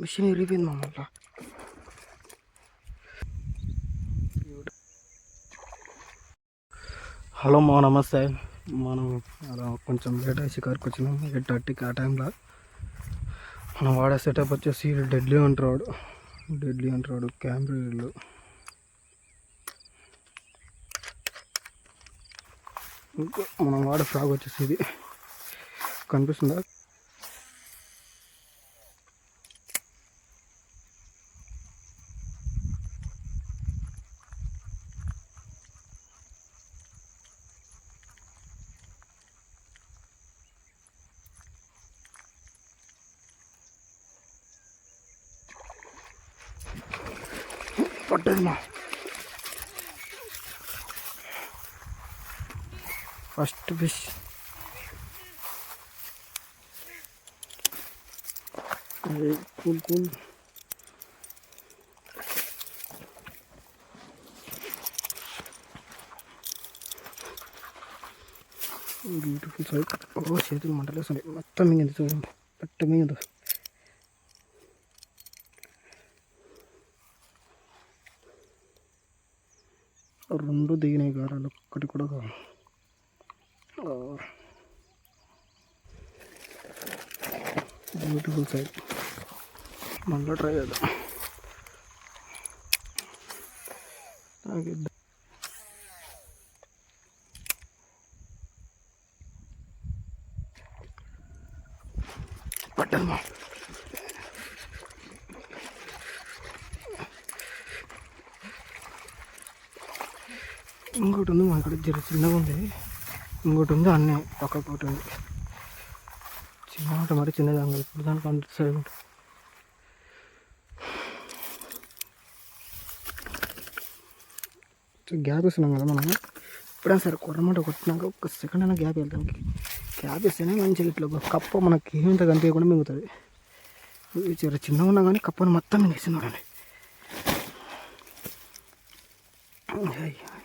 Machine ఇరిగిపోయింది మా hello మా నమస్తే. మనం అలా కొంచెం లేట్ అయ్యి షికార్కి వచ్చినాం. ఎయిట్ థర్టీకి ఆ టైంలో మనం వాడే సెటప్ వచ్చేసి డెడ్లీ అంటాడు డెడ్లీ అంటాడు క్యాంబ్రీలు ఇంకా మనం వాడే ఫ్రాగ్ వచ్చేసి ఇది. కనిపిస్తుందా? പട്ടില്ല ഫസ്റ്റ് ഫിഷ് ബ്യൂട്ടിഫുൾ സൈഡ് ഓ ശരി മണ്ടല സൈഡ് മൊത്തം ഇങ്ങനെ തോന്നുന്നു പെട്ടെന്ന് ഇങ്ങനെ రెండు దిగినాయి గారాలు. ఒక్కటి కూడా బ్యూటిఫుల్ సైడ్ మళ్ళీ ట్రై చేద్దాం. తాగిద్దాం పట్టమ్మా. ఇంకోటి ఉంది మా ఇక్కడ జర చిన్నగా ఉంది. ఇంకోటి ఉంది అన్నీ పక్కకు ఒకటి ఉంది చిన్న మరి చిన్నది ఇప్పుడు దానికి అంత సైడ్ ఉంటుంది. గ్యాప్ ఇస్తున్నాం కదా మనం ఎప్పుడైనా సరే కొరమాట కొట్టినాక ఒక సెకండ్ అయినా గ్యాప్ వెళ్తాం గ్యాప్ ఇస్తేనే మంచిగా ఇట్లా కప్ప మనకి ఏమింత కనిపించకుండా మిగుతుంది. చిన్న చిన్నగా ఉన్నా కానీ కప్పను మొత్తం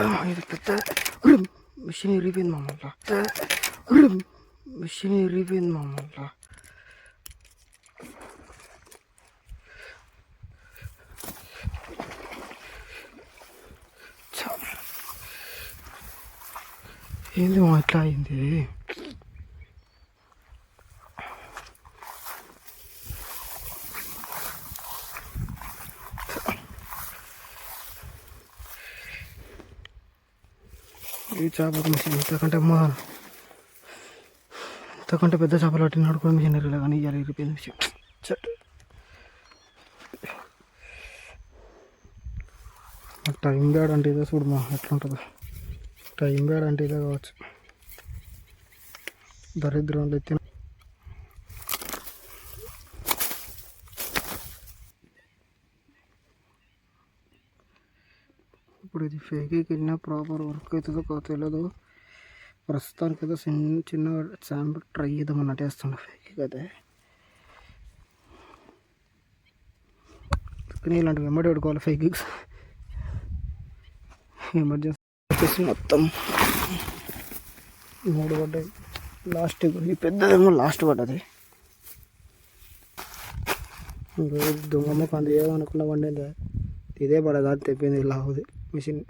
మింగేస్తున్నాడండి నోరు తెరిచే బ్యూటిఫుల్ దోస్తాను పట్ట ఇది పెద్ద ఉరుం, మిషన్ ఇరిగిపోయింది మా మళ్ళా ఉరుం, మిషన్ ఇరిగిపోయింది మా మళ్ళా ఛ. ఏంది మా ఇట్లా అయింది ఈ చేపల మిషన్. ఇంతకంటే మా ఇంతకంటే పెద్ద చేపలు పట్టినాడు కూడా మిషన్ ఎరగలే కానీ ఇయ్యాలి ఇరిపోయింది మిషన్. టైం బ్యాడ్ అంటే ఇదే చూడు మా ఎట్లా ఉంటుందో టైం బ్యాడ్ అంటే ఇదే కావచ్చు. దరిద్రం ఎత్తిన ఇప్పుడు ఇది ఫేక్కి వెళ్ళినా ప్రాపర్ వర్క్ అవుతుందో కాదో తెలియదు ప్రస్తుతానికి అయితే చిన్న చిన్న శాంపుల్ ట్రై చేద్దాం అన్నట్టు వేస్తున్నా అయితే. కానీ ఇలాంటి వెంబడి పెట్టుకోవాలి ఫేక్ గిగ్స్ ఎమర్జెన్సీ వచ్చేసి మొత్తం. మూడు పడ్డాయి. లాస్ట్ ఈ పెద్దదేమో లాస్ట్ పడ్డది. దుమ్మమ్మ కొంత ఏమనుకున్నా పండింది ఇదే పడదా తెప్పింది లావుది మిషన్